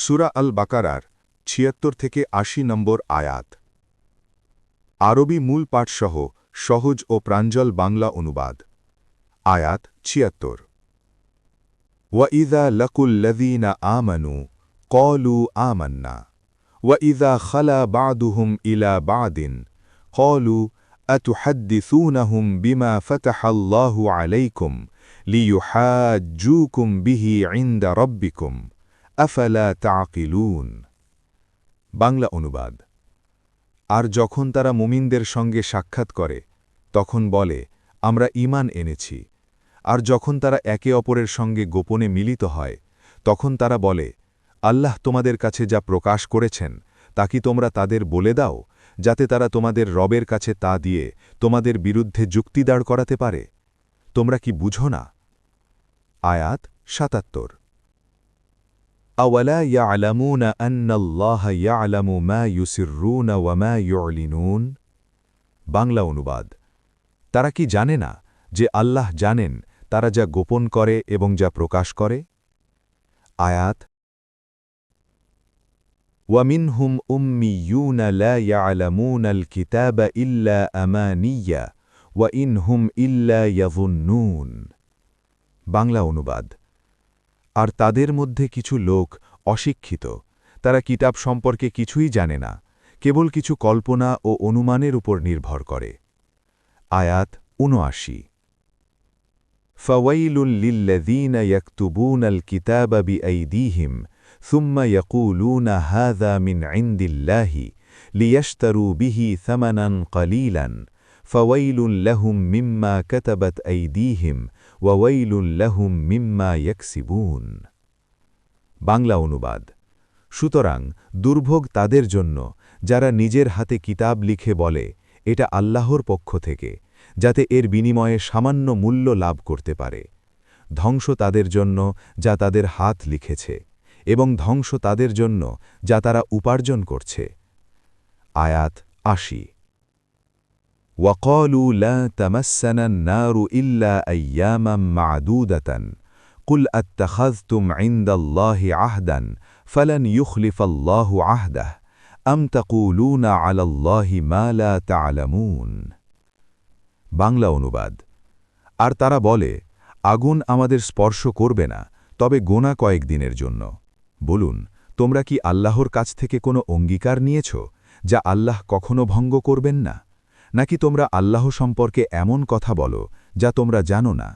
সুরা আল বাকারার ছিয়াত্তর থেকে আশি নম্বর আয়াত আরবি মূল পাঠসহ সহজ ও প্রাঞ্জল বাংলা অনুবাদ আয়াত ছিয়াত্তর وَإِذَا لَقُوا الَّذِينَ آمَنُوا قَالُوا آمَنَّا وَإِذَا خَلَا بَعْضُهُمْ إِلَى بَعْضٍ قَالُوا أَتُحَدِّثُونَهُمْ بِمَا فَتَحَ اللَّهُ عَلَيْكُمْ لِيُحَاجُّوكُمْ بِهِ عِندَ رَبِّكُمْ আফালা তাকিলুন বাংলা অনুবাদ। আর যখন তারা মুমিনদের সঙ্গে সাক্ষাৎ করে, তখন বলে, আমরা ইমান এনেছি। আর যখন তারা একে অপরের সঙ্গে গোপনে মিলিত হয়, তখন তারা বলে, আল্লাহ তোমাদের কাছে যা প্রকাশ করেছেন, তা কি তোমরা তাদের বলে দাও, যাতে তারা তোমাদের রবের কাছে তা দিয়ে তোমাদের বিরুদ্ধে যুক্তি দাঁড় করাতে পারে? তোমরা কি বুঝো না? আয়াত সাতাত্তর। أولا يعلمون أن الله يعلم ما يسرون وما يعلنون বাংলা অনুবাদ তারা কি জানে না যে আল্লাহ জানেন তারা যা গোপন করে এবং যা প্রকাশ করে আয়াত ومنهم أميون لا يعلمون الكتاب إلا أمانيا وإن هم إلا يظنون বাংলা অনুবাদ আর তাদের মধ্যে কিছু লোক অশিক্ষিত তারা কিতাব সম্পর্কে কিছুই জানে না কেবল কিছু কল্পনা ও অনুমানের উপর নির্ভর করে আয়াত উনআশি فويل للذين يكتبون الكتاب بأيديهم ثم يقولون هذا من عند الله ليشتروا به ثمنا قليلا ফাওয়াইলুন লাহুম মিম্মা কতাবত ঐদিহিম ওয়াওয়াইলুন লাহুম মিম্মা ইয়াকসিবুন বাংলা অনুবাদ। সুতরাং দুর্ভোগ তাদের জন্য, যারা নিজের হাতে কিতাব লিখে বলে, এটা আল্লাহর পক্ষ থেকে, যাতে এর বিনিময়ে সামান্য মূল্য লাভ করতে পারে। ধ্বংস তাদের জন্য, যা তাদের হাত লিখেছে, এবং ধ্বংস তাদের জন্য, যা তারা উপার্জন করছে। আয়াত আশি। وقالوا لا تمسنا النار إلا أياما معدودة قل أتخذتم عند الله عهدا فلن يخلف الله عهده أم تقولون على الله ما لا تعلمون বাংলা অনুবাদ আর তারা বলে আগুন আমাদের স্পর্শ করবে না তবে গোনা কয়েক দিনের জন্য বলুন তোমরা কি আল্লাহর কাছ থেকে কোনো অঙ্গীকার নিয়েছ যা আল্লাহ কখনো ভঙ্গ করবেন না নাকি তোমরা আল্লাহ সম্পর্কে এমন কথা বলো যা তোমরা জানো না?